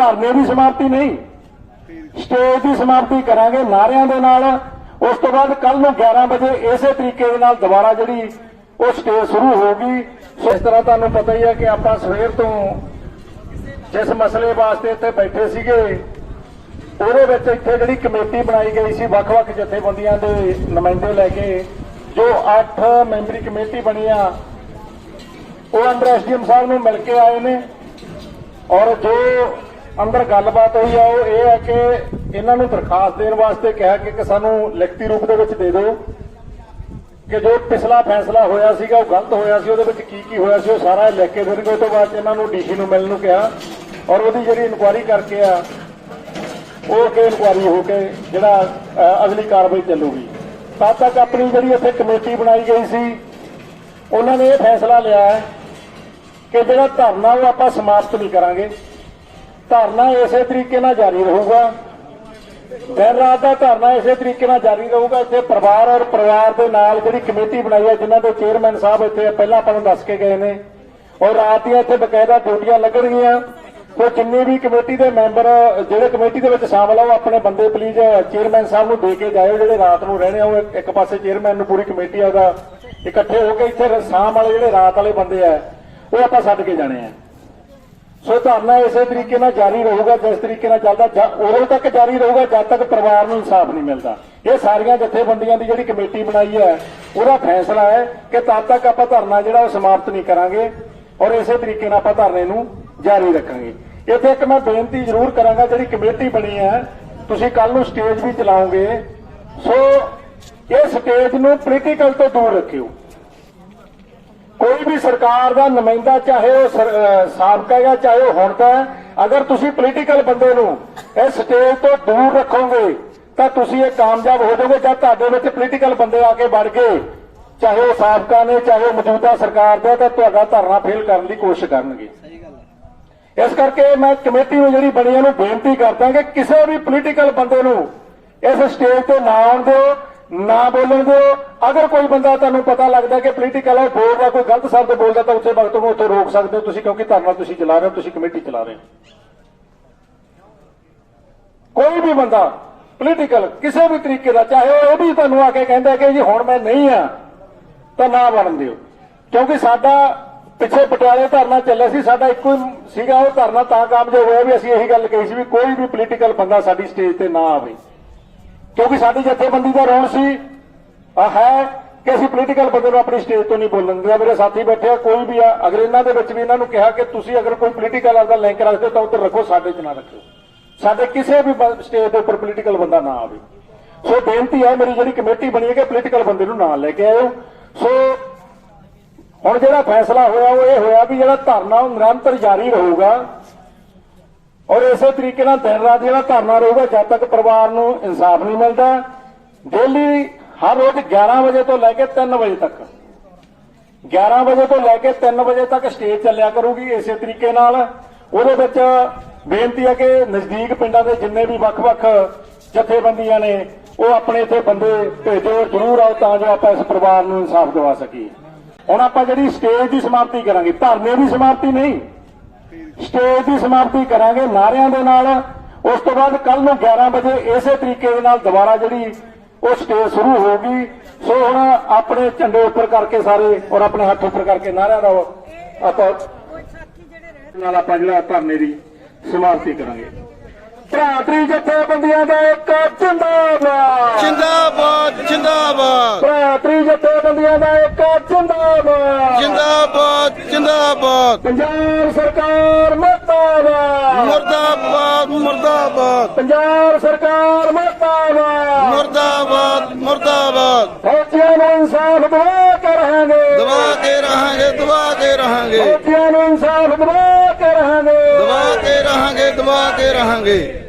ਧਰਨੇ ਦੀ ਸਮਾਪਤੀ ਨਹੀਂ। ਸਟੇਜ ਦੀ ਸਮਾਪਤੀ ਕਰਾਂਗੇ ਨਾਰਿਆਂ ਦੇ ਨਾਲ। ਉਸ ਤੋਂ ਬਾਅਦ ਕੱਲ ਨੂੰ 11 ਵਜੇ ਇਸੇ ਤਰੀਕੇ ਦੇ ਨਾਲ ਦੁਬਾਰਾ ਜਿਹੜੀ ਉਹ ਸਟੇਜ ਸ਼ੁਰੂ ਹੋਊਗੀ। ਸੋ ਇਸ ਤਰ੍ਹਾਂ ਤੁਹਾਨੂੰ ਪਤਾ ਹੀ ਹੈ ਕਿ ਆਪਾਂ ਸਵੇਰ ਤੋਂ ਜਿਸ ਮਸਲੇ ਵਾਸਤੇ ਇੱਥੇ ਬੈਠੇ ਸੀਗੇ, ਉਹਦੇ ਵਿੱਚ ਇੱਥੇ ਜਿਹੜੀ ਕਮੇਟੀ ਬਣਾਈ ਗਈ ਸੀ, ਵੱਖ-ਵੱਖ ਜਥੇਬੰਦੀਆਂ ਦੇ ਨੁਮਾਇੰਦੇ ਲੈ ਕੇ, ਜੋ 8 ਮੈਂਬਰੀ ਕਮੇਟੀ ਬਣੀ ਆ, ਉਹ ਅੰਦਰ ਐਸਡੀਐਮ ਸਾਹਿਬ ਨੂੰ ਮਿਲ ਕੇ ਆਏ ਨੇ। ਔਰ ਜੋ ਅੰਦਰ ਗੱਲਬਾਤ ਹੋਈ ਆ, ਉਹ ਇਹ ਹੈ ਕਿ ਇਹਨਾਂ ਨੂੰ ਦਰਖਾਸਤ ਦੇਣ ਵਾਸਤੇ ਕਿਹਾ ਕਿ ਸਾਨੂੰ ਲਿਖਤੀ ਰੂਪ ਦੇ ਵਿੱਚ ਦੇ ਦਿਓ ਕਿ ਜੋ ਪਿਛਲਾ ਫੈਸਲਾ ਹੋਇਆ ਸੀਗਾ, ਉਹ ਗਲਤ ਹੋਇਆ ਸੀ, ਉਹਦੇ ਵਿੱਚ ਕੀ ਕੀ ਹੋਇਆ ਸੀ, ਉਹ ਸਾਰਾ ਇਹ ਲਿਖ ਕੇ ਦੇਣਗੇ। ਉਹ ਤੋਂ ਬਾਅਦ ਇਹਨਾਂ ਨੂੰ ਡੀਸੀ ਨੂੰ ਮਿਲਣ ਨੂੰ ਕਿਹਾ ਔਰ ਉਹਦੀ ਜਿਹੜੀ ਇਨਕੁਆਇਰੀ ਕਰਕੇ ਆ, ਉਹ ਕੇ ਇਨਕੁਆਇਰੀ ਹੋ ਕੇ ਜਿਹੜਾ ਅਗਲੀ ਕਾਰਵਾਈ ਚੱਲੂਗੀ। ਤਦ ਤੱਕ ਆਪਣੀ ਜਿਹੜੀ ਇੱਥੇ ਕਮੇਟੀ ਬਣਾਈ ਗਈ ਸੀ, ਉਹਨਾਂ ਨੇ ਇਹ ਫੈਸਲਾ ਲਿਆ ਹੈ ਕਿ ਜਿਹੜਾ ਧਰਨਾ ਉਹ ਆਪਾਂ ਸਮਾਪਤ ਨਹੀਂ ਕਰਾਂਗੇ। ਧਰਨਾ ਇਸੇ ਤਰੀਕੇ ਨਾਲ ਜਾਰੀ ਰਹੂਗਾ। ਦਿਨ ਰਾਤ ਦਾ ਧਰਨਾ ਇਸੇ ਤਰੀਕੇ ਨਾਲ ਜਾਰੀ ਰਹੂਗਾ। ਇੱਥੇ ਪਰਿਵਾਰ ਔਰ ਪਰਿਵਾਰ ਦੇ ਨਾਲ ਜਿਹੜੀ ਕਮੇਟੀ ਬਣਾਈ ਹੈ, ਜਿਨ੍ਹਾਂ ਦੇ ਚੇਅਰਮੈਨ ਸਾਹਿਬ ਇੱਥੇ ਪਹਿਲਾਂ ਆਪਾਂ ਨੂੰ ਦੱਸ ਕੇ ਗਏ ਨੇ। ਔਰ ਰਾਤ ਦੀਆਂ ਇੱਥੇ ਬਕਾਇਦਾ ਡਿਊਟੀਆਂ ਲੱਗਣਗੀਆਂ। ਤੇ ਜਿੰਨੇ ਵੀ ਕਮੇਟੀ ਦੇ ਮੈਂਬਰ, ਜਿਹੜੇ ਕਮੇਟੀ ਦੇ ਵਿੱਚ ਸ਼ਾਮਲ ਆ, ਉਹ ਆਪਣੇ ਬੰਦੇ ਪਲੀਜ਼ ਚੇਅਰਮੈਨ ਸਾਹਿਬ ਨੂੰ ਦੇ ਕੇ ਜਾਇਓ। ਜਿਹੜੇ ਰਾਤ ਨੂੰ ਰਹਿਣੇ ਆ, ਉਹ ਇੱਕ- ਇੱਕ ਪਾਸੇ ਚੇਅਰਮੈਨ ਨੂੰ ਪੂਰੀ ਕਮੇਟੀ ਆ ਉਹਦਾ। ਇਕੱਠੇ ਹੋ ਕੇ ਇੱਥੇ ਸ਼ਾਮ ਵਾਲੇ ਜਿਹੜੇ ਰਾਤ ਵਾਲੇ ਬੰਦੇ ਆ, ਉਹ ਆਪਾਂ ਛੱਡ ਕੇ ਜਾਣੇ ਆ। ਸੋ ਧਰਨਾ ਇਸੇ ਤਰੀਕੇ ਨਾਲ ਜਾਰੀ ਰਹੂਗਾ, ਜਿਸ ਤਰੀਕੇ ਨਾਲ ਚੱਲਦਾ ਉਦੋਂ ਤੱਕ ਜਾਰੀ ਰਹੂਗਾ, ਜਦ ਤੱਕ ਪਰਿਵਾਰ ਨੂੰ ਇਨਸਾਫ ਨਹੀਂ ਮਿਲਦਾ। ਇਹ ਸਾਰੀਆਂ ਜਥੇਬੰਦੀਆਂ ਦੀ ਜਿਹੜੀ ਕਮੇਟੀ ਬਣਾਈ ਹੈ, ਉਹਦਾ ਫੈਸਲਾ ਹੈ ਕਿ ਤਦ ਤੱਕ ਆਪਾਂ ਧਰਨਾ ਜਿਹੜਾ ਉਹ ਸਮਾਪਤ ਨਹੀਂ ਕਰਾਂਗੇ ਔਰ ਇਸੇ ਤਰੀਕੇ ਨਾਲ ਆਪਾਂ ਧਰਨੇ ਨੂੰ ਜਾਰੀ ਰੱਖਾਂਗੇ। ਇੱਥੇ ਇੱਕ ਮੈਂ ਬੇਨਤੀ ਜ਼ਰੂਰ ਕਰਾਂਗਾ, ਜਿਹੜੀ ਕਮੇਟੀ ਬਣੀ ਹੈ, ਤੁਸੀਂ ਕੱਲ ਨੂੰ ਸਟੇਜ ਵੀ ਚਲਾਓਗੇ। ਸੋ ਇਹ ਸਟੇਜ ਨੂੰ ਪੋਲੀਟੀਕਲ ਤੋਂ ਦੂਰ ਰੱਖਿਓ। ਕੋਈ ਵੀ ਸਰਕਾਰ ਦਾ ਨੁਮਾਇੰਦਾ ਚਾਹੇ ਉਹ ਸਾਬਕਾ ਹੈ ਚਾਹੇ ਉਹ ਹੁਣ ਦਾ ਅਗਰ ਤੁਸੀਂ ਪੋਲੀਟੀਕਲ ਬੰਦੇ ਨੂੰ ਇਸ ਸਟੇਜ ਤੋਂ ਦੂਰ ਰੱਖੋਗੇ, ਤਾਂ ਤੁਸੀਂ ਇਹ ਕਾਮਯਾਬ ਹੋ ਜਾਓਗੇ ਜਦ ਤੁਹਾਡੇ ਵਿੱਚ ਪੋਲੀਟੀਕਲ ਬੰਦੇ ਆ ਕੇ ਵੜ ਗਏ। ਚਾਹੇ ਉਹ ਸਾਬਕਾ ਨੇ, ਚਾਹੇ ਉਹ ਮੌਜੂਦਾ ਸਰਕਾਰ ਦਾ, ਤਾਂ ਤੁਹਾਡਾ ਧਰਨਾ ਫੇਲ ਕਰਨ ਦੀ ਕੋਸ਼ਿਸ਼ ਕਰਨਗੇ। ਇਸ ਕਰਕੇ ਮੈਂ ਕਮੇਟੀ ਨੂੰ ਜਿਹੜੀ ਬਣੀ ਇਹਨੂੰ ਬੇਨਤੀ ਕਰਦਾ ਕਿ ਕਿਸੇ ਵੀ ਪੋਲੀਟੀਕਲ ਬੰਦੇ ਨੂੰ ਇਸ ਸਟੇਜ ਤੇ ਨਾ ਆਉਣ ਦਿਓ। ਨਾ ਬੋਲਣ ਦਿਓ। ਅਗਰ ਕੋਈ ਬੰਦਾ ਤੁਹਾਨੂੰ ਪਤਾ ਲੱਗਦਾ ਕਿ ਪੋਲੀਟੀਕਲ ਹੈ ਬੋਲਦਾ ਕੋਈ ਗਲਤ ਸ਼ਬਦ ਬੋਲਦਾ ਤਾਂ ਉੱਥੇ ਵਕਤ ਨੂੰ ਉੱਥੇ ਰੋਕ ਸਕਦੇ ਹੋ ਤੁਸੀਂ, ਕਿਉਂਕਿ ਧਰਨਾ ਤੁਸੀਂ ਚਲਾ ਰਹੇ ਹੋ, ਤੁਸੀਂ ਕਮੇਟੀ ਚਲਾ ਰਹੇ ਹੋ। ਕੋਈ ਵੀ ਬੰਦਾ ਪੋਲੀਟੀਕਲ ਕਿਸੇ ਵੀ ਤਰੀਕੇ ਦਾ, ਚਾਹੇ ਉਹ ਇਹ ਵੀ ਤੁਹਾਨੂੰ ਆ ਕੇ ਕਹਿੰਦਾ ਕਿ ਜੀ ਹੁਣ ਮੈਂ ਨਹੀਂ ਆ, ਤਾਂ ਨਾ ਬਣਨ ਦਿਓ। ਕਿਉਂਕਿ ਸਾਡਾ ਪਿੱਛੇ ਪਟਿਆਲੇ ਧਰਨਾ ਚੱਲਿਆ ਸੀ, ਸਾਡਾ ਇੱਕੋ ਹੀ ਸੀਗਾ ਉਹ ਧਰਨਾ ਤਾਂ ਕਾਮਯਾਬ ਹੋਇਆ ਵੀ ਅਸੀਂ ਇਹੀ ਗੱਲ ਕਹੀ ਸੀ ਵੀ ਕੋਈ ਵੀ ਪੋਲੀਟੀਕਲ ਬੰਦਾ ਸਾਡੀ ਸਟੇਜ ਤੇ ਨਾ ਆਵੇ। ਕਿਉਂਕਿ ਸਾਡੀ ਜਥੇਬੰਦੀ ਦਾ ਰੋਣ ਸੀ ਹੈ ਕਿ ਅਸੀਂ ਪੋਲੀਟੀਕਲ ਬੰਦੇ ਨੂੰ ਆਪਣੀ ਸਟੇਜ ਤੋਂ ਨਹੀਂ ਬੋਲਣ ਦਿੰਦੇ। ਮੇਰੇ ਸਾਥੀ ਬੈਠੇ ਆ, ਕੋਈ ਵੀ ਆ, ਅਗਰ ਇਹਨਾਂ ਦੇ ਵਿੱਚ ਵੀ ਇਹਨਾਂ ਨੂੰ ਕਿਹਾ ਕਿ ਤੁਸੀਂ ਅਗਰ ਕੋਈ ਪੋਲੀਟੀਕਲ ਆਪਦਾ ਲਿੰਕ ਰੱਖਦੇ ਹੋ ਤਾਂ ਉੱਧਰ ਰੱਖੋ, ਸਾਡੇ 'ਚ ਨਾ ਰੱਖਿਓ। ਸਾਡੇ ਕਿਸੇ ਵੀ ਸਟੇਜ ਦੇ ਉੱਪਰ ਪੋਲੀਟੀਕਲ ਬੰਦਾ ਨਾ ਆਵੇ। ਸੋ ਬੇਨਤੀ ਹੈ, ਮੇਰੀ ਜਿਹੜੀ ਕਮੇਟੀ ਬਣੀ ਹੈ ਕਿ ਪੋਲੀਟੀਕਲ ਬੰਦੇ ਨੂੰ ਨਾਲ ਲੈ ਕੇ ਆਇਓ। ਸੋ ਹੁਣ ਜਿਹੜਾ ਫੈਸਲਾ ਹੋਇਆ, ਉਹ ਇਹ ਹੋਇਆ ਵੀ ਜਿਹੜਾ ਧਰਨਾ ਉਹ ਨਿਰੰਤਰ ਜਾਰੀ ਰਹੂਗਾ। ਔਰ ਇਸੇ ਤਰੀਕੇ ਨਾਲ ਦਿਨ ਰਾਤ ਜਿਹੜਾ ਧਰਨਾ ਰਹੂਗਾ, ਜਦ ਤੱਕ ਪਰਿਵਾਰ ਨੂੰ ਇਨਸਾਫ ਨਹੀਂ ਮਿਲਦਾ ਡੇਲੀ ਹਰ ਰੋਜ਼ 11 ਵਜੇ ਤੋਂ ਲੈ ਕੇ 3 ਵਜੇ ਤੱਕ। 11 ਵਜੇ ਤੋਂ ਲੈ ਕੇ 3 ਵਜੇ ਤੱਕ ਸਟੇਜ ਚੱਲਿਆ ਕਰੂਗੀ ਇਸੇ ਤਰੀਕੇ ਨਾਲ। ਉਹਦੇ ਵਿੱਚ ਬੇਨਤੀ ਹੈ ਕਿ ਨਜ਼ਦੀਕ ਪਿੰਡਾਂ ਦੇ ਜਿੰਨੇ ਵੀ ਵੱਖ-ਵੱਖ ਜਥੇਬੰਦੀਆਂ ਨੇ, ਉਹ ਆਪਣੇ ਇੱਥੇ ਬੰਦੇ ਭੇਜੋ, ਜ਼ਰੂਰ ਆਓ ਤਾਂ ਜੋ ਆਪਾਂ ਇਸ ਪਰਿਵਾਰ ਨੂੰ ਇਨਸਾਫ ਦਿਵਾ ਸਕੀਏ। ਹੁਣ ਆਪਾਂ ਜਿਹੜੀ ਸਟੇਜ ਦੀ ਸਮਾਪਤੀ ਕਰਾਂਗੇ, ਧਰਨੇ ਦੀ ਸਮਾਪਤੀ ਨਹੀਂ ਸਟੇਜ ਦੀ ਸਮਾਪਤੀ ਕਰਾਂਗੇ ਨਾਰਿਆਂ ਦੇ ਨਾਲ। ਉਸ ਤੋਂ ਬਾਅਦ ਕੱਲ ਨੂੰ 11 ਵਜੇ ਇਸੇ ਤਰੀਕੇ ਦੇ ਨਾਲ ਦੁਬਾਰਾ ਜਿਹੜੀ ਉਹ ਸਟੇਜ ਸ਼ੁਰੂ ਹੋਊਗੀ। ਸੋ ਹੁਣ ਆਪਣੇ ਝੰਡੇ ਉੱਪਰ ਕਰਕੇ ਸਾਰੇ ਔਰ ਆਪਣੇ ਹੱਥ ਉੱਪਰ ਕਰਕੇ ਨਾਰਿਆਂ ਦਾ ਆਪਾਂ ਨਾਲ ਆਪਾਂ ਜਿਹੜਾ ਧਰਨੇ ਦੀ ਸਮਾਪਤੀ ਕਰਾਂਗੇ। ਭਰਾਤਰੀ ਜਥੇਬੰਦੀਆਂ ਦਾ ਇੱਕ ਜਿੰਦਾਬਾਦ। ਜਿੰਦਾਬਾਦ ਜਿੰਦਾਬਾਦ। ਭਰਾਤਰੀ ਜਥੇਬੰਦੀਆਂ ਦਾ ਇੱਕ ਜਿੰਦਾਬਾਦ। ਜਿੰਦਾਬਾਦ ਜਿੰਦਾਬਾਦ। ਪੰਜਾਬ ਸਰਕਾਰ ਮਰਦਾਬਾਦ। ਮੁਰਦਾਬਾਦ ਮੁਰਦਾਬਾਦ। ਪੰਜਾਬ ਸਰਕਾਰ ਮਰਦਾਬਾਦ। ਮੁਰਦਾਬਾਦ ਮੁਰਦਾਬਾਦ। ਫੌਜੀਆਂ ਨੂੰ ਇਨਸਾਫ ਦਿਵਾ ਕੇ ਰਹਾਂਗੇ। ਦਬਾ ਕੇ ਰਹਾਂਗੇ ਦਬਾ ਕੇ ਰਹਾਂਗੇ। ਫੌਜੀਆਂ ਨੂੰ ਇਨਸਾਫ ਦਿਵਾ ਕੇ ਰਹਾਂਗੇ। ਦਬਾ ਕੇ ਰਹਾਂਗੇ ਦਬਾ ਕੇ ਰਹਾਂਗੇ।